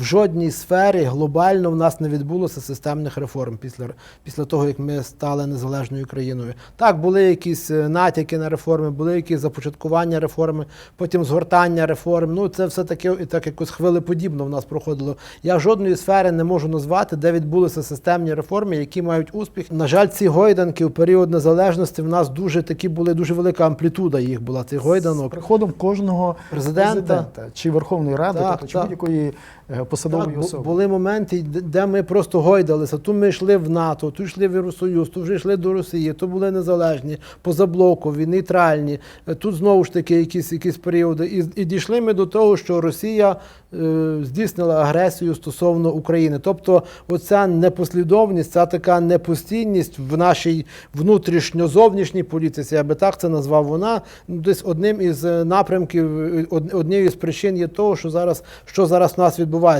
В жодній сфері глобально в нас не відбулося системних реформ після, після того, як ми стали незалежною країною. Так, були якісь е, натяки на реформи, були якісь започаткування реформи, потім згортання реформ. Ну, це все таке і так якось хвилеподібно в нас проходило. Я жодної сфери не можу назвати, де відбулися системні реформи, які мають успіх. На жаль, ці гойданки в період незалежності в нас дуже такі були, дуже велика амплітуда їх була. Цих З гойданок. приходом кожного Президента. чи Верховної Ради, Так, тобто, чи будь-якої е, посадової Так, особи. були моменти, де- ми просто гойдалися. То ми йшли в НАТО, то йшли в Євросоюз, то вже йшли до Росії, то були незалежні, позаблокові, нейтральні. Е, Тут знову ж таки якісь, якісь періоди. І, і дійшли ми до того, що Росія е, здійснила агресію стосовно України. Тобто, оця непослідовність, ця така непостійність в нашій внутрішньо-зовнішній політиці, я би так це назвав, вона ну, десь одним із е, напрямків, е, однією з причин є того, що зараз, що зараз в нас відбувається.